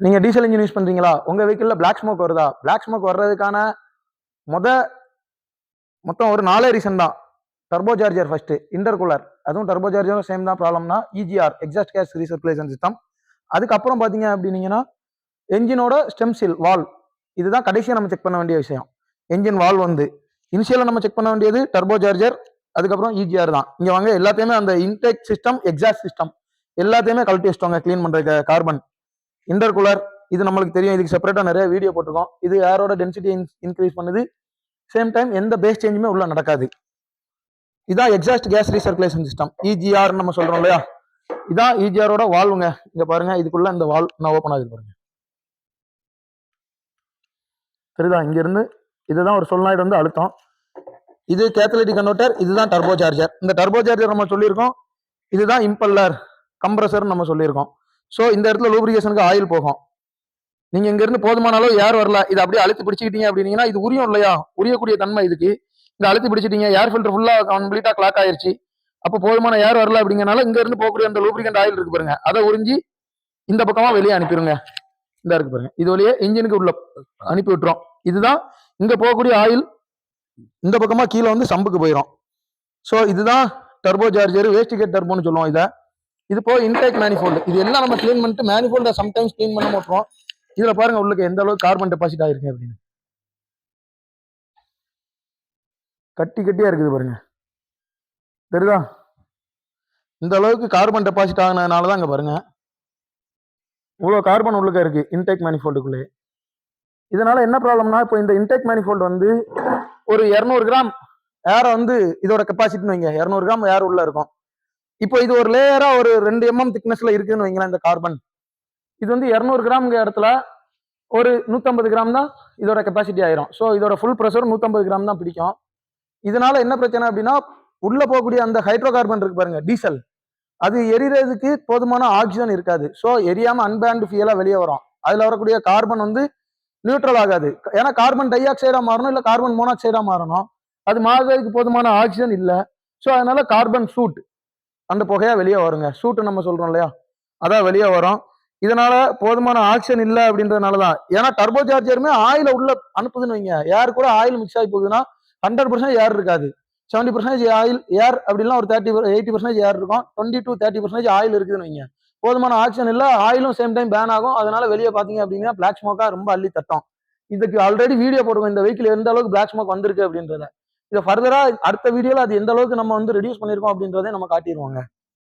நீங்க diesel engine use பண்றீங்களா? உங்க வெஹிக்கிள்ல பிளாக் ஸ்மோக் வருதா? பிளாக் ஸ்மோக் வர்றதுக்கான முத மொத்தம் ஒரு நாலே ரீசன் தான். டர்போ சார்ஜர் ஃபர்ஸ்ட் இன்டர்கூலர் அதுவும் டர்போ சார்ஜரும் சேம் தான். ப்ராப்ளம்னா EGR exhaust gas recirculation system அதுக்கப்புறம் பாத்தீங்க அப்படின்னீங்கன்னா என்ஜினோட ஸ்டெம் சீல் வால் இதுதான் கடைசியாக நம்ம செக் பண்ண வேண்டிய விஷயம். என்ஜின் வால் வந்து இனிஷியலாக நம்ம செக் பண்ண வேண்டியது டர்போ சார்ஜர் அதுக்கப்புறம் இஜிஆர் தான். இங்கே வாங்க எல்லாத்தையுமே அந்த இன்டெக் சிஸ்டம் எக்ஸாஸ்ட் சிஸ்டம் எல்லாத்தையுமே கழட்டி வச்சிட்டோங்க க்ளீன் பண்ணுறதுக்கு கார்பன் இன்டர்குலர் இது நம்மளுக்கு தெரியும். இதுக்கு செப்பரேட்டா நிறைய வீடியோ போட்டிருக்கோம். இது ஏரோட டென்சிட்டி இன்க்ரீஸ் பண்ணுது? சேம் டைம் எந்த பேஸ் சேஞ்சுமே உள்ள நடக்காது. இதான் exhaust gas recirculation system EGR நம்ம சொல்றோம் இல்லையா? இதான் இஜிஆரோட வால்வுங்க இங்க பாருங்க. இதுக்குள்ள இந்த வால் நான் ஓப்பன் ஆகுது பாருங்க. சரிதா இங்க இருந்து இதுதான் ஒரு சொல்லாய்டு வந்து அழுத்தம். இது கேத்தலிட்டிக் கன்வெர்ட்டர் இதுதான் டர்போ சார்ஜர் இந்த டர்போ சார்ஜர் நம்ம சொல்லியிருக்கோம். இதுதான் இம்பல்லர் கம்ப்ரஸர் நம்ம சொல்லியிருக்கோம். ஸோ இந்த இடத்துல லூப்ரிகேஷனுக்கு ஆயில் போகும். நீங்க இங்க இருந்து போதுமான அளவு ஏர் வரல இது அப்படியே அழுத்தி பிடிச்சிக்கிட்டீங்க அப்படின்னீங்கன்னா இது உரியும் இல்லையா? உரியக்கூடிய தன்மை இதுக்கு. இந்த அழுத்தி பிடிச்சிட்டீங்க ஏர் ஃபில்டர் ஃபுல்லா கம்ப்ளீட்டா கிளாக் ஆயிருச்சு. அப்போ போதுமான ஏர் வரல அப்படிங்கிறனால இங்க இருந்து போகக்கூடிய அந்த லூப்ரிகண்ட் ஆயில் இருக்கு பாருங்க. அதை உறிஞ்சி இந்த பக்கமா வெளியே அனுப்பிடுங்க இந்த இருக்கு பாருங்க. இது வழியே இன்ஜினுக்கு உள்ள அனுப்பி விட்டுரும். இதுதான் இங்க போகக்கூடிய ஆயில் இந்த பக்கமா கீழே வந்து சம்புக்கு போயிடும் ஸோ இதுதான் டர்போ சார்ஜர் வேஸ்டிகேட் டர்போன்னு சொல்லுவோம் இதை. இது போக இன்டேக் மேனிஃபோல்டு இது எல்லாம் நம்ம க்ளீன் பண்ணிட்டு மேனிஃபோல்டை சம்டைம்ஸ் க்ளீன் பண்ண மாட்டோம் இதுல பாருங்க உள்ளுக்கு எந்த அளவுக்கு கார்பன் டெபாசிட் ஆயிருக்கு அப்படின்னு. கட்டி கட்டியா இருக்குது பாருங்க. தெரியுதா? இந்த அளவுக்கு கார்பன் டெபாசிட் ஆகினதுனால தான் பாருங்க. இவ்வளோ கார்பன் உள்ளுக்க இருக்கு இன்டேக் மேனிஃபோல்டுக்குள்ளே இதனால என்ன ப்ராப்ளம்னா இப்போ இந்த இன்டேக் மேனிஃபோல்டு வந்து ஒரு இரநூறு கிராம் ஏரை வந்து இதோட கெப்பாசிட்டின்னு வைங்க. இரநூறு கிராம் ஏர் உள்ள இருக்கும். இப்போ இது ஒரு லேயரா ஒரு ரெண்டு எம்எம் திக்னஸ்ல இருக்குன்னு வைங்களேன் இந்த கார்பன் இது வந்து இரநூறு கிராம்ங்க இடத்துல ஒரு நூற்றம்பது கிராம் தான் இதோட கெப்பாசிட்டி ஆயிரும். ஸோ இதோட ஃபுல் ப்ரெஷர் நூற்றம்பது கிராம் தான் பிடிக்கும். இதனால என்ன பிரச்சனை அப்படின்னா உள்ள போகக்கூடிய அந்த ஹைட்ரோ கார்பன் இருக்கு பாருங்க டீசல் அது எரியறதுக்கு போதுமான ஆக்சிஜன் இருக்காது. ஸோ எரியாம அன்பேண்ட் ஃபியலா வெளியே வரும். அதுல வரக்கூடிய கார்பன் வந்து நியூட்ரல் ஆகாது. ஏன்னா கார்பன் டை ஆக்சைடா மாறணும் இல்ல கார்பன் மோனாக்சைடா மாறணும். அது மாறுறதுக்கு போதுமான ஆக்சிஜன் இல்லை. ஸோ அதனால கார்பன் சூட் அந்த புகையா வெளியே வருங்க. சூட்டு நம்ம சொல்றோம் இல்லையா? அதான் வெளியே வரும். இதனால போதுமான ஆக்சிஜன் இல்லை அப்படின்றதுனால தான் ஏன்னா டர்போ சார்ஜருமே ஆயில உள்ள அனுப்புதுன்னு வைங்க. ஏர் கூட ஆயில் மிக்ஸ் ஆகி போகுதுன்னா ஹண்ட்ரட் பர்சன்டேஜ் ஏர் இருக்காது. செவன்டி பர்சன்டேஜ் ஆயில் ஏர் அப்படிலாம் ஒரு தேர்ட்டி எயிட்டி பர்சன்டேஜ் ஏர் இருக்கும். Twenty to thirty percentage oil இருக்குதுன்னு வைங்க. போதுமான ஆக்சிஜன் இல்லை ஆயிலும் சேம் டைம் பேன் ஆகும். அதனால வெளியே பாத்தீங்க அப்படின்னா பிளாக் ஸ்மோக்கா ரொம்ப அள்ளி தட்டும். இதுக்கு ஆல்ரெடி வீடியோ போடுவோம். இந்த வெஹிக்கிள் எந்த அளவுக்கு பிளாக் ஸ்மோக் வந்திருக்கு அப்படின்றத. இதை ஃபர்தரா அடுத்த வீடியோல அது எந்த அளவுக்கு நம்ம வந்து ரெடியூஸ் பண்ணிருக்கோம் அப்படின்றதே நம்ம காட்டிடுவாங்க.